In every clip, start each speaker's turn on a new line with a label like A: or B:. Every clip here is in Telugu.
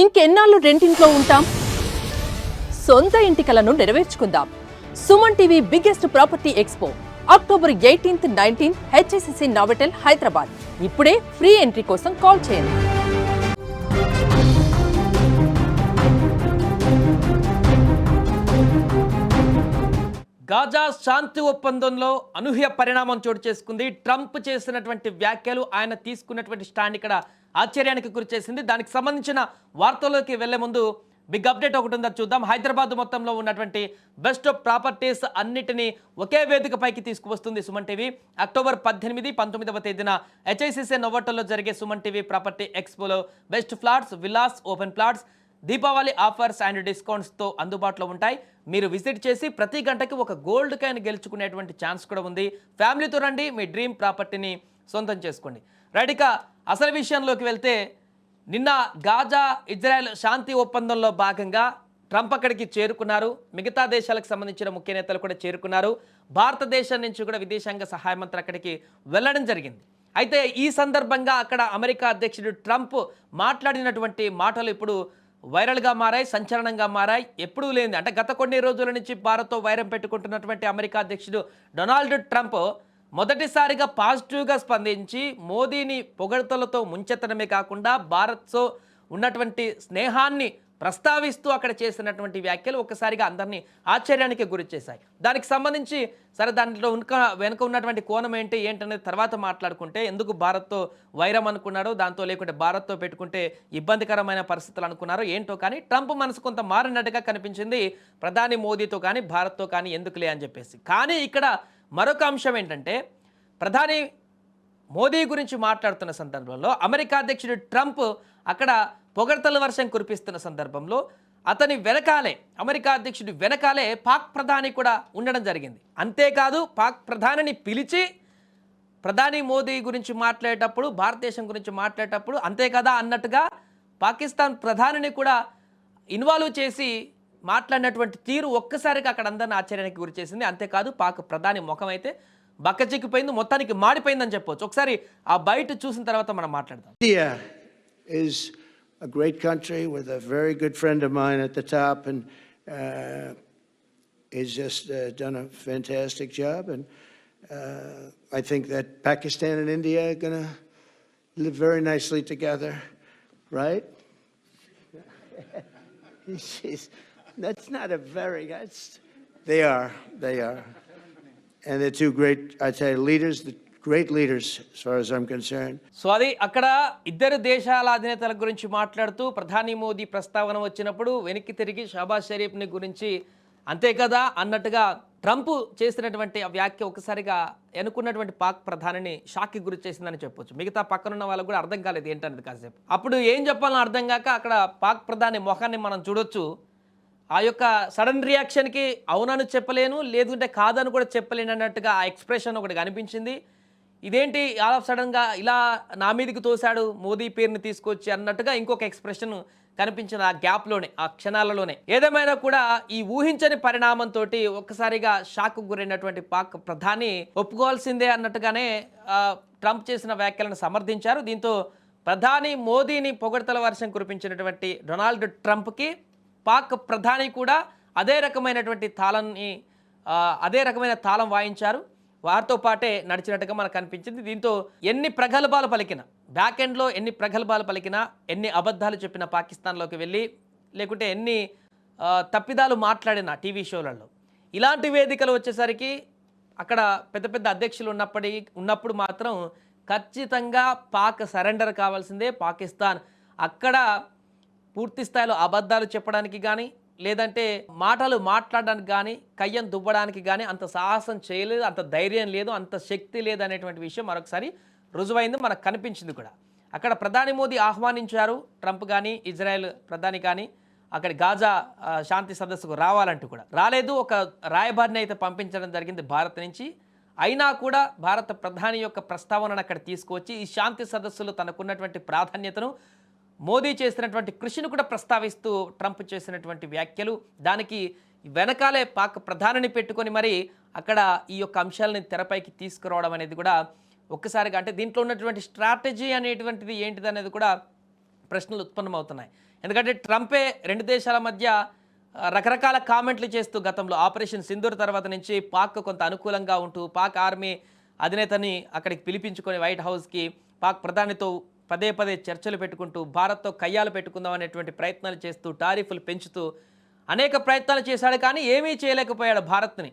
A: ఇంకెన్నాళ్ళు రెంటింట్లో ఉంటాం? సొంత ఇంటి కలను నెరవేర్చుకుందాం. Suman TV biggest property expo October eighteenth nineteenth HSCC Novotel Hyderabad. ఇప్పుడే ఫ్రీ ఎంట్రీ కోసం కాల్ చేయండి.
B: గాజా శాంతి ఒప్పందంలో అనూహ్య పరిణామం చోటు చేసుకుంది. ట్రంప్ చేసినటువంటి వ్యాఖ్యలు ఆయన తీసుకున్నటువంటి స్టాండ్ ఇక్కడ ఆశ్చర్యానికి గురి చేసింది దానికి సంబంధించిన వార్తల్లోకి వెళ్ళే ముందు బిగ్ అప్డేట్ ఒకటి ఉందా చూద్దాం. హైదరాబాద్ మొత్తంలో ఉన్నటువంటి బెస్ట్ ప్రాపర్టీస్ అన్నిటినీ ఒకే వేదికపైకి తీసుకువస్తుంది సుమన్ టీవీ. అక్టోబర్ పద్దెనిమిది పంతొమ్మిదవ తేదీన హెచ్ఐసిసి నోవోటల్లో జరిగే Suman TV property ఎక్స్పోలో best flats villas open plots Deepavali offers and డిస్కౌంట్స్తో అందుబాటులో ఉంటాయి. మీరు విజిట్ చేసి ప్రతి గంటకి ఒక గోల్డ్ కాయిన్ గెలుచుకునేటువంటి ఛాన్స్ కూడా ఉంది. ఫ్యామిలీతో రండి మీ డ్రీమ్ ప్రాపర్టీని సొంతం చేసుకోండి. రైట్ ఇక అసలు విషయంలోకి వెళ్తే నిన్న గాజా ఇజ్రాయెల్ శాంతి ఒప్పందంలో భాగంగా ట్రంప్ అక్కడికి చేరుకున్నారు. మిగతా దేశాలకు సంబంధించిన ముఖ్య నేతలు కూడా చేరుకున్నారు. భారతదేశం నుంచి కూడా విదేశాంగ సహాయ మంత్రి అక్కడికి వెళ్ళడం జరిగింది. అయితే ఈ సందర్భంగా అక్కడ అమెరికా అధ్యక్షుడు ట్రంప్ మాట్లాడినటువంటి మాటలు ఇప్పుడు వైరల్గా మారాయి సంచలనంగా మారాయి. ఎప్పుడూ లేని అంటే గత కొన్ని రోజుల నుంచి భారత్తో వైరం పెట్టుకుంటున్నటువంటి అమెరికా అధ్యక్షుడు డొనాల్డ్ ట్రంప్ మొదటిసారిగా పాజిటివ్గా స్పందించి మోదీని పొగడతలతో ముంచెత్తడమే కాకుండా భారత్తో ఉన్నటువంటి స్నేహాన్ని ప్రస్తావిస్తూ అక్కడ చేసినటువంటి వ్యాఖ్యలు ఒక్కసారిగా అందరినీ ఆశ్చర్యానికి గురి చేశాయి. దానికి సంబంధించి సరే దాంట్లో వెనుక వెనుక ఉన్నటువంటి కోణం ఏంటి ఏంటనేది తర్వాత మాట్లాడుకుంటే ఎందుకు భారత్తో వైరం అనుకున్నారో దాంతో లేకుంటే భారత్తో పెట్టుకుంటే ఇబ్బందికరమైన పరిస్థితులు అనుకున్నారో ఏంటో కానీ ట్రంప్ మనసు కొంత మారినట్టుగా కనిపించింది ప్రధాని మోదీతో కానీ భారత్తో కానీ ఎందుకులే అని చెప్పేసి. కానీ ఇక్కడ మరొక అంశం ఏంటంటే ప్రధాని మోదీ గురించి మాట్లాడుతున్న సందర్భంలో అమెరికా అధ్యక్షుడు ట్రంప్ అక్కడ పొగడ్తల వర్షం కురిపిస్తున్న సందర్భంలో అతని వెనకాలే అమెరికా అధ్యక్షుడి వెనకాలే పాక్ ప్రధాని కూడా ఉండడం జరిగింది. అంతేకాదు పాక్ ప్రధానిని పిలిచి ప్రధాని మోదీ గురించి మాట్లాడేటప్పుడు భారతదేశం గురించి మాట్లాడేటప్పుడు అంతే కదా అన్నట్టుగా పాకిస్తాన్ ప్రధానిని కూడా ఇన్వాల్వ్ చేసి మాట్లాడినటువంటి తీరు ఒక్కసారికి అక్కడ అందరిని ఆశ్చర్యానికి గురి చేసింది. అంతేకాదు పాక్ ప్రధాని ముఖం అయితే బక్కచిక్కిపోయింది మొత్తానికి మాడిపోయిందని చెప్పవచ్చు ఒకసారి ఆ బయట చూసిన తర్వాత మనం మాట్లాడదాం.
C: India is great country with a good friend mine at the and is just done a fantastic and I think Pakistan and India gonna live very nicely together right is that's not a very. That's they are. They are. And they're two great, I'd say, leaders, the great leaders as far as I'm concerned.
B: So అది అక్కడ ఇద్దరు దేశాల అధినేతల గురించి మాట్లాడుతూ ప్రధాని మోదీ ప్రస్తావన వచ్చినప్పుడు వెనక్కి తిరిగి షాబాజ్ షరీఫ్ని గురించి అంతే కదా అన్నట్టుగా ట్రంప్ చేసినటువంటి ఆ వ్యాఖ్య ఒకసారిగా ఎన్నుకున్నటువంటి పాక్ ప్రధానిని షాక్కి గురి చేసిందని చెప్పొచ్చు మిగతా పక్కనున్న వాళ్ళకు కూడా అర్థం కాలేదు ఏంటనేది కాసేపు అప్పుడు ఏం చెప్పాలని అర్థం కాక అక్కడ పాక్ ప్రధాని మొహాన్ని మనం చూడొచ్చు ఆ యొక్క సడన్ రియాక్షన్కి అవునని చెప్పలేను లేదంటే కాదని కూడా చెప్పలేను అన్నట్టుగా ఆ ఎక్స్ప్రెషన్ ఒకటి కనిపించింది. ఇదేంటి ఆల్ ఆఫ్ సడన్గా ఇలా నా మీదకి తోశాడు మోదీ పేరుని తీసుకొచ్చి అన్నట్టుగా ఇంకొక ఎక్స్ప్రెషన్ కనిపించిన ఆ గ్యాప్లోనే ఆ క్షణాలలోనే. ఏదేమైనా కూడా ఈ ఊహించని పరిణామంతో ఒక్కసారిగా షాక్ గురైనటువంటి పాక్ ప్రధాని ఒప్పుకోవాల్సిందే అన్నట్టుగానే ట్రంప్ చేసిన వ్యాఖ్యలను సమర్థించారు. దీంతో ప్రధాని మోదీని పొగడతల వర్షం కురిపించినటువంటి డొనాల్డ్ ట్రంప్కి పాక్ ప్రధాని కూడా అదే రకమైనటువంటి తాళాన్ని అదే రకమైన తాళం వాయించారు. వారితో పాటే నడిచినట్టుగా మనకు కనిపించింది దీంతో ఎన్ని ప్రగల్భాలు పలికినా బ్యాక్ ఎండ్లో ఎన్ని ప్రగల్భాలు పలికినా ఎన్ని అబద్ధాలు చెప్పిన పాకిస్తాన్లోకి వెళ్ళి లేకుంటే ఎన్ని తప్పిదాలు మాట్లాడిన టీవీ షోలలో. ఇలాంటి వేదికలు వచ్చేసరికి అక్కడ పెద్ద పెద్ద అధ్యక్షులు ఉన్నప్పటి ఉన్నప్పుడు మాత్రం ఖచ్చితంగా పాక్ సరెండర్ కావాల్సిందే పాకిస్తాన్. అక్కడ పూర్తి స్థాయిలో అబద్ధాలు చెప్పడానికి కానీ లేదంటే మాటలు మాట్లాడడానికి కానీ కయ్యం దువ్వడానికి కానీ అంత సాహసం చేయలేదు అంత ధైర్యం లేదు అంత శక్తి లేదు అనేటువంటి విషయం మరొకసారి రుజువైంది మనకు కనిపించింది కూడా. అక్కడ ప్రధాని మోదీ ఆహ్వానించారు ట్రంప్ కానీ ఇజ్రాయెల్ ప్రధాని కానీ అక్కడ గాజా శాంతి సదస్సుకు రావాలంటూ కూడా. రాలేదు ఒక రాయబారిని అయితే పంపించడం జరిగింది భారత్ నుంచి. అయినా కూడా భారత ప్రధాని యొక్క ప్రస్తావనను అక్కడ తీసుకువచ్చి ఈ శాంతి సదస్సులో తనకున్నటువంటి ప్రాధాన్యతను మోదీ చేసినటువంటి కృషిని కూడా ప్రస్తావిస్తూ ట్రంప్ చేసినటువంటి వ్యాఖ్యలు. దానికి వెనకాలే పాక్ ప్రధానిని పెట్టుకొని మరి అక్కడ ఈ యొక్క అంశాలని తెరపైకి తీసుకురావడం అనేది కూడా ఒక్కసారిగా అంటే దీంట్లో ఉన్నటువంటి స్ట్రాటజీ అనేటువంటిది ఏంటిది అనేది కూడా ప్రశ్నలు ఉత్పన్నమవుతున్నాయి. ఎందుకంటే ట్రంపే రెండు దేశాల మధ్య రకరకాల కామెంట్లు చేస్తూ గతంలో ఆపరేషన్ సింధూర్ తర్వాత నుంచి పాక్ కొంత అనుకూలంగా ఉంటూ పాక్ ఆర్మీ అధినేతని అక్కడికి పిలిపించుకొని వైట్ హౌస్కి పాక్ ప్రధానితో పదే పదే చర్చలు పెట్టుకుంటూ భారత్తో కయ్యాలు పెట్టుకుందాం అనేటువంటి ప్రయత్నాలు చేస్తూ టారిఫ్లు పెంచుతూ అనేక ప్రయత్నాలు చేశాడు కానీ ఏమీ చేయలేకపోయాడు భారత్ని.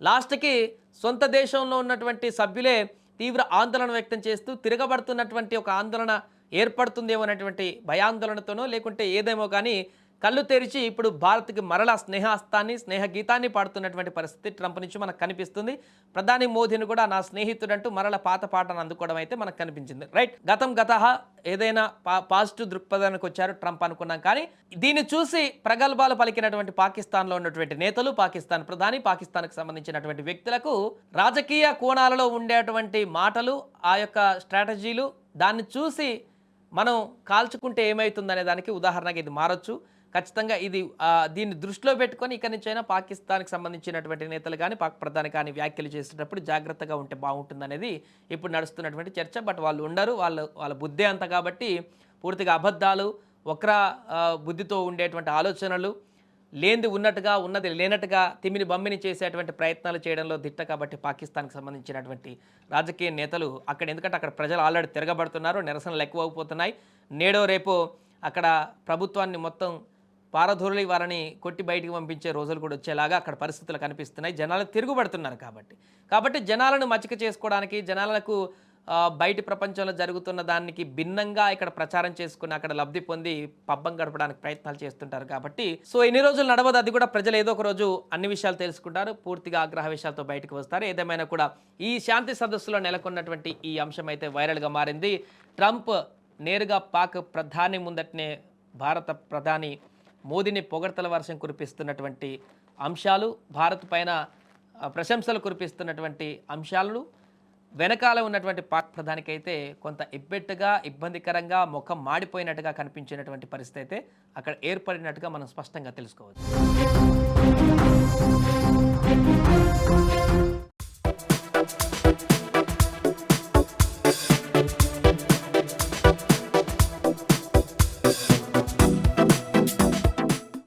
B: లాస్ట్కి సొంత దేశంలో ఉన్నటువంటి సభ్యులే తీవ్ర ఆందోళన వ్యక్తం చేస్తూ తిరగబడుతున్నటువంటి ఒక ఆందోళన ఏర్పడుతుందేమో అనేటువంటి భయాందోళనతోనో లేకుంటే ఏదేమో కానీ కళ్ళు తెరిచి ఇప్పుడు భారత్కి మరలా స్నేహాస్తాన్ని స్నేహ గీతాన్ని పాడుతున్నటువంటి పరిస్థితి ట్రంప్ నుంచి మనకు కనిపిస్తుంది. ప్రధాని మోదీని కూడా నా స్నేహితుడంటూ మరల పాత పాటను అందుకోవడం అయితే మనకు కనిపించింది. రైట్? గతం గత ఏదైనా పా పాజిటివ్ దృక్పథానికి వచ్చారు ట్రంప్ అనుకున్నాం కానీ దీన్ని చూసి ప్రగల్భాలు పలికినటువంటి పాకిస్తాన్లో ఉన్నటువంటి నేతలు పాకిస్తాన్ ప్రధాని పాకిస్తాన్కు సంబంధించినటువంటి వ్యక్తులకు రాజకీయ కోణాలలో ఉండేటువంటి మాటలు ఆ యొక్క స్ట్రాటజీలు దాన్ని చూసి మనం కాల్చుకుంటే ఏమవుతుందనే దానికి ఉదాహరణగా ఇది మారొచ్చు. ఖచ్చితంగా ఇది దీన్ని దృష్టిలో పెట్టుకొని ఇక్కడి నుంచైనా పాకిస్తాన్కి సంబంధించినటువంటి నేతలు కానీ పాక్ ప్రధాని కానీ వ్యాఖ్యలు చేసేటప్పుడు జాగ్రత్తగా ఉంటే బాగుంటుందనేది ఇప్పుడు నడుస్తున్నటువంటి చర్చ. బట్ వాళ్ళు ఉండరు వాళ్ళ వాళ్ళ బుద్ధే అంత కాబట్టి పూర్తిగా అబద్ధాలు వక్ర బుద్ధితో ఉండేటువంటి ఆలోచనలు లేనిది ఉన్నట్టుగా ఉన్నది లేనట్టుగా తిమిని బమ్మిని చేసేటువంటి ప్రయత్నాలు చేయడంలో దిట్ట కాబట్టి పాకిస్తాన్కి సంబంధించినటువంటి రాజకీయ నేతలు అక్కడ ఎందుకంటే అక్కడ ప్రజలు ఆల్రెడీ తిరగబడుతున్నారు నిరసనలు ఎక్కువ అయిపోతున్నాయి నేడో రేపో అక్కడ ప్రభుత్వాన్ని మొత్తం పారధూరులు వారిని కొట్టి బయటికి పంపించే రోజులు కూడా వచ్చేలాగా అక్కడ పరిస్థితులు కనిపిస్తున్నాయి. జనాలు తిరుగుబడుతున్నారు కాబట్టి. కాబట్టి జనాలను మచ్చిక చేసుకోవడానికి జనాలకు బయటి ప్రపంచంలో జరుగుతున్న దానికి భిన్నంగా ఇక్కడ ప్రచారం చేసుకుని అక్కడ లబ్ధి పొంది పబ్బం గడపడానికి ప్రయత్నాలు చేస్తుంటారు కాబట్టి. సో ఎన్ని రోజులు నడవదు అది కూడా ప్రజలు ఏదో ఒక రోజు అన్ని విషయాలు తెలుసుకుంటారు. పూర్తిగా ఆగ్రహ విషయాలతో బయటకు వస్తారు. ఏదేమైనా కూడా ఈ శాంతి సదస్సులో నెలకొన్నటువంటి ఈ అంశం అయితే వైరల్గా మారింది. ట్రంప్ నేరుగా పాక్ ప్రధాని ముందటనే భారత ప్రధాని మోదీని పొగడ్తల వర్షం కురిపిస్తున్నటువంటి అంశాలు భారత్ పైన ప్రశంసలు కురిపిస్తున్నటువంటి అంశాలు వెనకాల ఉన్నటువంటి పాక్ ప్రధానికైతే కొంత ఇబ్బెట్టుగా ఇబ్బందికరంగా ముఖం మాడిపోయినట్టుగా కనిపించినటువంటి పరిస్థితి అయితే అక్కడ ఏర్పడినట్టుగా మనం స్పష్టంగా తెలుసుకోవచ్చు.